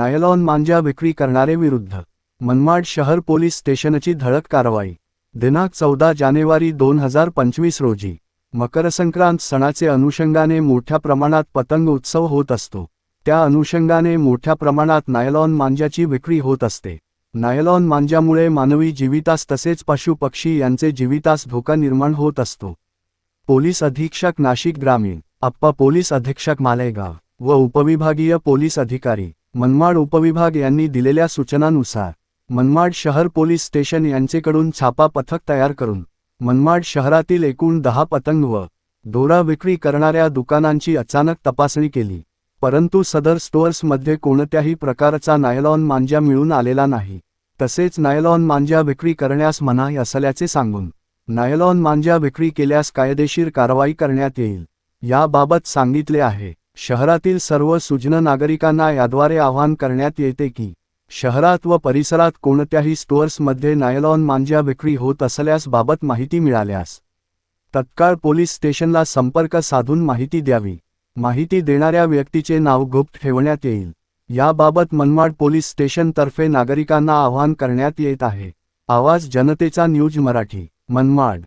Nylon मांजा विक्री करणारे विरुद्ध मनमाड शहर पोलीस स्टेशनची धडक कारवाई. दिनांक चौदा जानेवारी दोन हजार पंचवीस रोजी. मकरसंक्रांत सणाचे अनुषंगाने मोठ्या प्रमाणात पतंग उत्सव होत असतो. त्या अनुषंगाने मोठ्या प्रमाणात नायलॉन मांजाची विक्री होत असते. नायलॉन मांजामुळे मानवी जीवितास तसेच पशु पक्षी यांचे जीवितास धोका निर्माण होत असतो. पोलीस अधीक्षक नाशिक ग्रामीण आप्पा पोलीस अधीक्षक मालेगाव व उपविभागीय पोलीस अधिकारी मनमाड उपविभाग यांनी दिलेल्या सूचनानुसार मनमाड शहर पोलीस स्टेशन यांचेकडून छापा पथक तयार करून मनमाड शहरातील एकूण दहा पतंग व दोरा विक्री करणाऱ्या दुकानांची अचानक तपासणी केली परंतु सदर स्टोअर्समध्ये कोणत्याही प्रकारचा नायलॉन मांजा मिळून आलेला नाही. तसेच नायलॉन मांजा विक्री करण्यास मनाई असल्याचे सांगून नायलॉन मांजा विक्री केल्यास कायदेशीर कारवाई करण्यात येईल याबाबत सांगितले आहे. शहरातील सर्व सुजन नागरिकांना याद्वारे आवाहन करण्यात येते की शहरात व परिसरात कोणत्याही स्टोअर्समध्ये नायलॉन मांजा विक्री होत असल्यास बाबत माहिती मिळाल्यास तत्काळ पोलीस स्टेशनला संपर्क साधून माहिती द्यावी. माहिती देणाऱ्या व्यक्तीचे नाव गुप्त ठेवण्यात येईल. याबाबत मनमाड पोलीस स्टेशनतर्फे नागरिकांना आवाहन करण्यात येत आहे. आवाज जनतेचा न्यूज मराठी मनमाड.